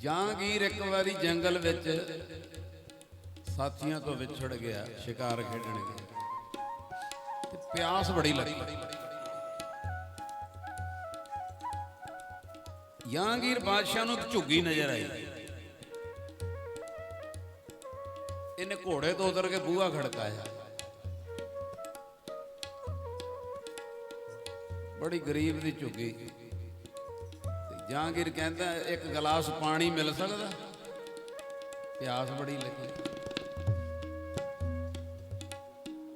ਜਹਾਂਗੀਰ ਇੱਕ ਵਾਰੀ ਜੰਗਲ ਵਿੱਚ ਸਾਥੀਆਂ ਤੋਂ ਵਿਛੜ ਗਿਆ, ਸ਼ਿਕਾਰ ਖੇਡਣ ਗਿਆ। ਤੇ ਪਿਆਸ ਬੜੀ ਲੱਗੀ। ਜਹਾਂਗੀਰ ਬਾਦਸ਼ਾਹ ਨੂੰ ਇੱਕ ਝੁੱਗੀ ਨਜ਼ਰ ਆਈ। ਇਹਨੇ ਘੋੜੇ ਤੋਂ ਉਤਰ ਕੇ ਬੂਹਾ ਖੜਕਾਇਆ। ਬੜੀ ਗਰੀਬ ਦੀ ਝੁੱਗੀ। ਜਹਾਂਗੀਰ ਕਹਿੰਦਾ, ਇੱਕ ਗਲਾਸ ਪਾਣੀ ਮਿਲ ਸਕਦਾ? ਪਿਆਸ ਬੜੀ ਲੱਗੀ।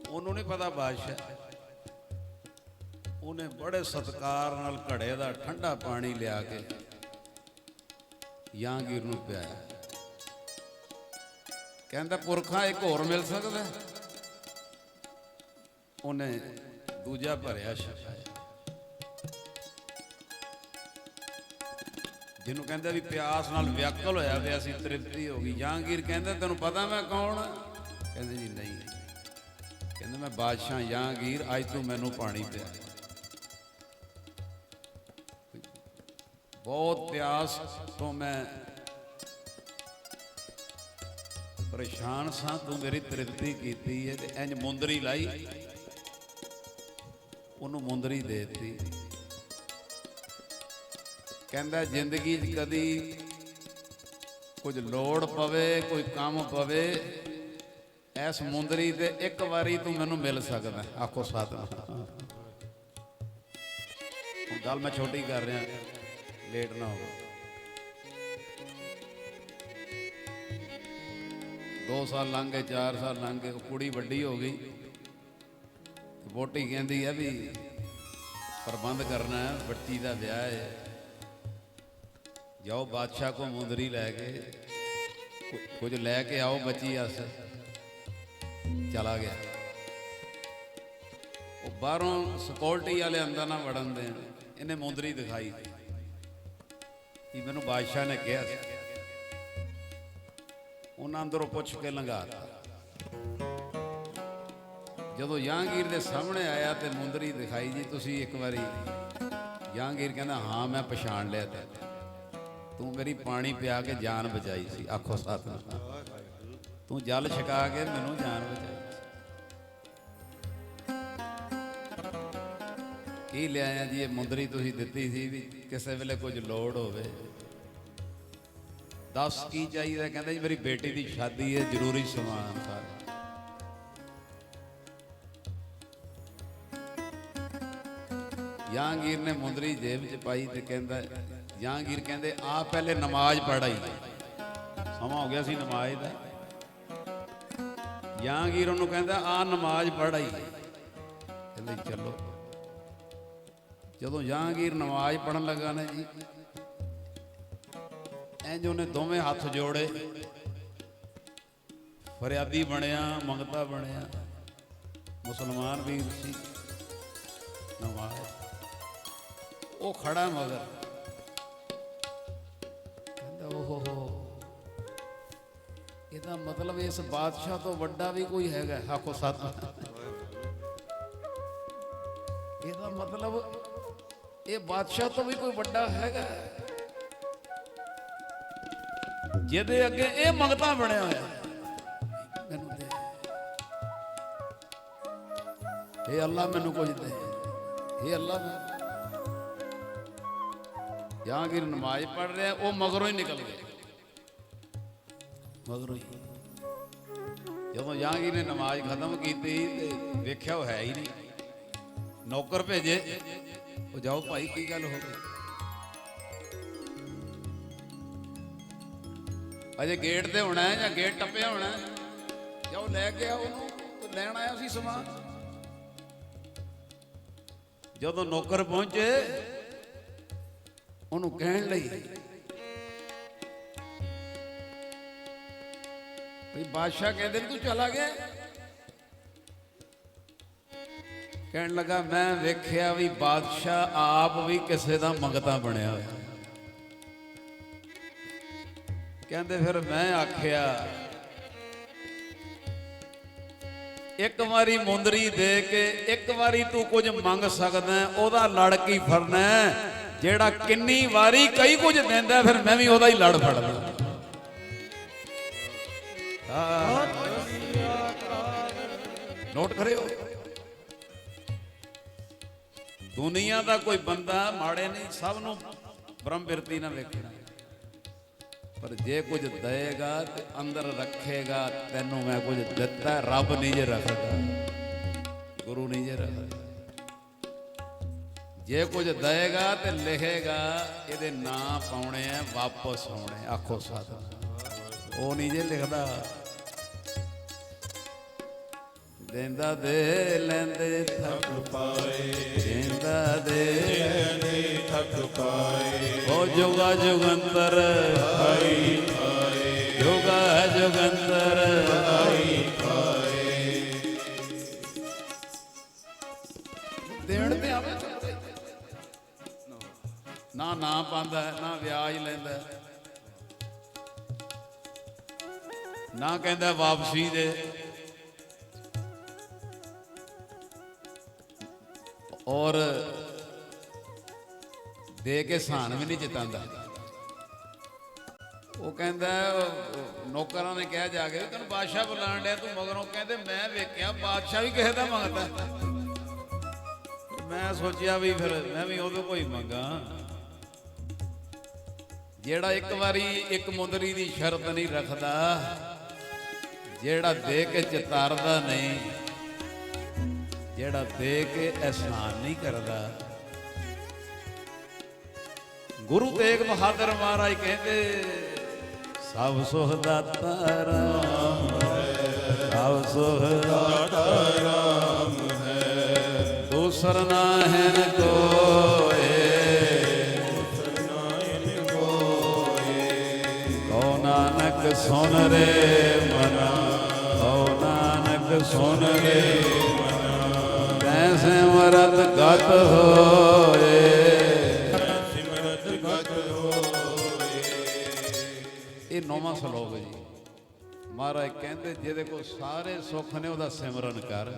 ਉਹਨੂੰ ਨਹੀਂ ਪਤਾ ਬਾਦਸ਼ਾਹ। ਉਹਨੇ ਬੜੇ ਸਤਕਾਰ ਨਾਲ ਘੜੇ ਦਾ ਠੰਡਾ ਪਾਣੀ ਲਿਆ ਕੇ ਜਹਾਂਗੀਰ ਨੂੰ ਪਿਆਇਆ। ਕਹਿੰਦਾ, ਪੁਰਖਾ, ਇੱਕ ਹੋਰ ਮਿਲ ਸਕਦਾ? ਉਹਨੇ ਦੂਜਾ ਭਰਿਆ ਛਕਾਇਆ ਜਿਹਨੂੰ ਕਹਿੰਦੇ ਵੀ ਪਿਆਸ ਨਾਲ ਵਿਆਕਲ ਹੋਇਆ ਪਿਆ ਅਸੀਂ ਤ੍ਰਿਪਤੀ ਹੋ ਗਈ। ਜਹਾਂਗੀਰ ਕਹਿੰਦਾ, ਤੈਨੂੰ ਪਤਾ ਮੈਂ ਕੌਣ? ਕਹਿੰਦੇ, ਜੀ, ਨਹੀਂ। ਕਹਿੰਦੇ, ਮੈਂ ਬਾਦਸ਼ਾਹ ਜਹਾਂਗੀਰ, ਅੱਜ ਤੂੰ ਮੈਨੂੰ ਪਾਣੀ ਪਿਆ। ਬਹੁਤ ਪਿਆਸ ਤੋਂ ਮੈਂ ਪਰੇਸ਼ਾਨ ਸਾਂ, ਤੂੰ ਮੇਰੀ ਤ੍ਰਿਪਤੀ ਕੀਤੀ ਹੈ ਤੇ ਇੰਜ ਮੁੰਦਰੀ ਲਾਈ। ਉਹਨੂੰ ਮੁੰਦਰੀ ਦੇ ਦਿੱਤੀ। ਕਹਿੰਦਾ, ਜ਼ਿੰਦਗੀ 'ਚ ਕਦੀ ਕੁਝ ਲੋੜ ਪਵੇ, ਕੋਈ ਕੰਮ ਪਵੇ, ਐਸ ਸਮੁੰਦਰੀ ਤੇ ਇੱਕ ਵਾਰੀ ਤੂੰ ਮੈਨੂੰ ਮਿਲ ਸਕਦਾ। ਆਖੋ ਸਤਿਨਾਮ। ਗੱਲ ਮੈਂ ਛੋਟੀ ਕਰ ਰਿਹਾ, ਲੇਟ ਨਾ ਹੋਵੇ। ਦੋ ਸਾਲ ਲੰਘ ਗਏ, ਚਾਰ ਸਾਲ ਲੰਘ ਗਏ, ਉਹ ਕੁੜੀ ਵੱਡੀ ਹੋ ਗਈ। ਵੋਟੀ ਕਹਿੰਦੀ ਹੈ ਵੀ ਪ੍ਰਬੰਧ ਕਰਨਾ, ਬੱਚੀ ਦਾ ਵਿਆਹ ਹੈ। ਜਾਓ ਬਾਦਸ਼ਾਹ ਕੋ ਮੁੰਦਰੀ ਲੈ ਕੇ। ਕੁਝ ਲੈ ਕੇ ਆਓ ਬੱਚੀ ਅਸ। ਚਲਾ ਗਿਆ। ਉਹ ਬਾਹਰੋਂ ਸਿਕਿਉਰਿਟੀ ਵਾਲੇ ਅੰਦਰ ਨਾ ਵੜਨ ਦੇਣ। ਇਹਨੇ ਮੁੰਦਰੀ ਦਿਖਾਈ। ਕਿ ਮੈਨੂੰ ਬਾਦਸ਼ਾਹ ਨੇ ਕਿਹਾ ਸੀ। ਉਹਨਾਂ ਅੰਦਰੋਂ ਪੁੱਛ ਕੇ ਲੰਘਾਤਾ ਜਦੋਂ ਜਹਾਂਗੀਰ ਦੇ ਸਾਹਮਣੇ ਆਇਆ ਤੇ ਮੁੰਦਰੀ ਦਿਖਾਈ ਜੀ, ਤੁਸੀਂ ਇੱਕ ਵਾਰੀ। ਜਹਾਂਗੀਰ ਕਹਿੰਦਾ, ਹਾਂ, ਮੈਂ ਪਛਾਣ ਲਿਆ ਤੇ ਤੂੰ ਮੇਰੀ ਪਾਣੀ ਪਿਆ ਕੇ ਜਾਨ ਬਚਾਈ ਸੀ। ਆਖੋ ਸਤਿਨਾਮ। ਤੂੰ ਜਲ ਛਕਾ ਕੇ ਮੈਨੂੰ ਜਾਨ ਬਚਾਈ ਕੀ ਲਿਆਇਆ ਜੀ ਇਹ ਮੁੰਦਰੀ ਤੁਸੀਂ ਦਿੱਤੀ ਸੀ ਵੀ ਕਿਸੇ ਵੇਲੇ ਕੁਝ ਲੋੜ ਹੋਵੇ? ਦੱਸ ਕੀ ਚਾਹੀਦਾ? ਕਹਿੰਦਾ ਜੀ ਮੇਰੀ ਬੇਟੀ ਦੀ ਸ਼ਾਦੀ ਹੈ, ਜ਼ਰੂਰੀ ਸਮਾਨ ਸਾਰਾ। ਜਹਾਂਗੀਰ ਨੇ ਮੁੰਦਰੀ ਜੇਬ 'ਚ ਪਾਈ ਤੇ ਕਹਿੰਦਾ ਜਹਾਂਗੀਰ ਕਹਿੰਦੇ ਆ ਪਹਿਲੇ ਨਮਾਜ਼ ਪੜਾਈ ਸਮਾਂ ਹੋ ਗਿਆ ਸੀ ਨਮਾਜ਼ ਦਾ। ਜਹਾਂਗੀਰ ਉਹਨੂੰ ਕਹਿੰਦਾ ਆ ਨਮਾਜ਼ ਪੜਾਈ ਕਹਿੰਦੇ, ਚਲੋ। ਜਦੋਂ ਜਹਾਂਗੀਰ ਨਮਾਜ਼ ਪੜਨ ਲੱਗਾ ਨਾ ਜੀ, ਇੰਜ ਉਹਨੇ ਦੋਵੇਂ ਹੱਥ ਜੋੜੇ। ਫਰਿਆਦੀ ਬਣਿਆ, ਮੰਗਤਾ ਬਣਿਆ। ਮੁਸਲਮਾਨ ਵੀਰ ਸੀ। ਨਵਾਜ਼ ਉਹ ਖੜਾ ਮਗਰ। ਓਹੋ। ਇਹਦਾ ਮਤਲਬ ਇਸ ਬਾਦਸ਼ਾਹ ਤੋਂ ਵੱਡਾ ਵੀ ਕੋਈ ਹੈਗਾ, ਆਖੋ ਸਤ। ਇਹਦਾ ਮਤਲਬ ਇਹ ਬਾਦਸ਼ਾਹ ਤੋਂ ਵੀ ਕੋਈ ਵੱਡਾ ਹੈਗਾ। ਜਿਹਦੇ ਅੱਗੇ ਇਹ ਮੰਗਤਾ ਬਣਿਆ ਹੋਇਆ। ਮੈਨੂੰ ਦੇ। ਇਹ ਅੱਲਾ ਮੈਨੂੰ ਕੁਝ ਦੇ। ਇਹ ਅੱਲਾ ਜਹਾਂਗੀਰ ਨਮਾਜ਼ ਪੜ ਰਿਹਾ, ਉਹ ਮਗਰੋਂ ਹੀ ਨਿਕਲ ਗਏ ਮਗਰੋਂ ਹੀ। ਜਦੋਂ ਜਹਾਂਗੀਰ ਨੇ ਨਮਾਜ਼ ਖਤਮ ਕੀਤੀ ਤੇ ਵੇਖਿਆ ਉਹ ਹੈ ਹੀ ਨਹੀਂ। ਨੌਕਰ ਭੇਜੇ। ਉਹ ਜਾਓ ਭਾਈ, ਕੀ ਗੱਲ ਹੋ ਗਈ? ਅਜੇ ਗੇਟ ਤੇ ਹੋਣਾ ਹੈ ਜਾਂ ਗੇਟ ਟੱਪਿਆ ਹੋਣਾ ਹੈ? ਜਾਓ ਲੈ ਕੇ ਆ ਉਹਨੂੰ ਉਹ ਲੈਣ ਆਇਆ ਸੀ ਸਮਾਨ? ਜਦੋਂ ਨੌਕਰ ਪਹੁੰਚੇ ਉਹਨੂੰ ਕਹਿਣ ਲਈ। ਵੀ ਬਾਦਸ਼ਾਹ ਕਹਿੰਦੇ ਵੀ ਤੂੰ ਚਲਾ ਗਿਆ। ਕਹਿਣ ਲੱਗਾ, ਮੈਂ ਵੇਖਿਆ ਵੀ ਬਾਦਸ਼ਾਹ ਆਪ ਵੀ ਕਿਸੇ ਦਾ ਮੰਗਤਾ ਬਣਿਆ ਹੋਇਆ। ਕਹਿੰਦੇ ਫਿਰ ਮੈਂ ਆਖਿਆ, ਇੱਕ ਵਾਰੀ ਮੁੰਦਰੀ ਦੇ ਕੇ, ਇੱਕ ਵਾਰੀ ਤੂੰ ਕੁਝ ਮੰਗ ਸਕਦਾ, ਉਹਦਾ ਲੜ ਕੀ ਫਰਨਾ ਜਿਹੜਾ ਕਿੰਨੀ ਵਾਰੀ ਕਈ ਕੁਝ ਦਿੰਦਾ, ਫਿਰ ਮੈਂ ਵੀ ਉਹਦਾ ਹੀ ਲੜ ਫੜਦਾ। ਹਾਂ। ਨੋਟ ਕਰਿਓ। ਦੁਨੀਆ ਦਾ ਕੋਈ ਬੰਦਾ ਮਾੜੇ ਨਹੀਂ, ਸਭ ਨੂੰ ਬ੍ਰਹਮ ਬਿਰਤੀ ਨਾਲ ਵੇਖਣਾ। ਪਰ ਜੇ ਕੁਝ ਦਏਗਾ ਤੇ ਅੰਦਰ ਰੱਖੇਗਾ, ਤੈਨੂੰ ਮੈਂ ਕੁਝ ਦਿੱਤਾ, ਰੱਬ ਨਹੀਂ ਜੇ ਰੱਖਦਾ। ਗੁਰੂ ਨਹੀਂ ਜੇ ਰੱਖਦਾ। ਜੇ ਕੁਝ ਦਏਗਾ ਤੇ ਲਿਖੇਗਾ, ਇਹਦੇ ਨਾਂ ਪਾਉਣੇ ਆ, ਵਾਪਸ ਆਉਣੇ ਆਖੋ ਸਾਧ ਉਹ ਨਹੀਂ ਜੇ ਲਿਖਦਾ। ਦਿੰਦਾ ਦੇ ਲੈਂਦੇ ਥੱਕ ਪਾਏ। ਦਿੰਦਾ ਦੇ ਨੇ ਥੱਕ ਪਾਏ। ਉਹ ਜੁਗਾ ਜੁਗੰਤਰ। ਆਈ ਪਾਏ ਜੁਗਾ ਜੁਗੰਤਰ। ਨਾ ਨਾ ਵਿਆਜ ਲੈਂਦਾ ਨਾ ਕਹਿੰਦਾ ਵਾਪਸੀ ਦੇ। ਔਰ ਦੇ ਕੇ ਸਾਨ ਵੀ ਨਹੀਂ ਜਿਤਾਂਦਾ। ਉਹ ਕਹਿੰਦਾ, ਨੌਕਰਾਂ ਨੇ ਕਿਹਾ ਜਾ ਕੇ, ਤੈਨੂੰ ਬਾਦਸ਼ਾਹ ਬੁਲਾਣ ਡਿਆ ਤੂੰ, ਮਗਰੋਂ ਕਹਿੰਦੇ, ਮੈਂ ਵੇਖਿਆ, ਬਾਦਸ਼ਾਹ ਵੀ ਕਿਸੇ ਦਾ ਮੰਗਦਾ। ਮੈਂ ਸੋਚਿਆ ਵੀ ਫਿਰ ਮੈਂ ਵੀ ਉਹਦੇ ਕੋਈ ਮੰਗਾ। ਜਿਹੜਾ ਇੱਕ ਵਾਰੀ ਇੱਕ ਮੁੰਦਰੀ ਦੀ ਸ਼ਰਤ ਨਹੀਂ ਰੱਖਦਾ, ਜਿਹੜਾ ਦੇ ਕੇ ਚਿਤਾਰਦਾ ਨਹੀਂ, ਜਿਹੜਾ ਦੇ ਕੇ ਅਹਿਸਾਨ ਨਹੀਂ ਕਰਦਾ। ਗੁਰੂ ਤੇਗ ਬਹਾਦਰ ਮਹਾਰਾਜ ਕਹਿੰਦੇ, ਸਭ ਸੁਖ ਦਾਤਾ ਰਾਮ ਹੈ, ਸਭ ਸੁਖ ਦਾਤਾ ਰਾਮ ਹੈ, ਦੂਸਰ ਨਾ ਹੈ ਨ ਨਾਨਕ ਰੇ ਮਨਾ ਕਉ ਨਾਨਕ ਸੁਨ ਰੇ ਮਨਾ। ਤੈਸੇ ਮਰਤ ਗਤ ਹੋਏ ਸਿਮਰਤ ਗਤ ਹੋਏ? ਇਹ ਨੌਵਾਂ ਸ਼ਲੋਕ ਹੈ ਜੀ। ਮਹਾਰਾਜ ਕਹਿੰਦੇ ਜਿਹਦੇ ਕੋਲ ਸਾਰੇ ਸੁੱਖ ਨੇ, ਉਹਦਾ ਸਿਮਰਨ ਕਰ।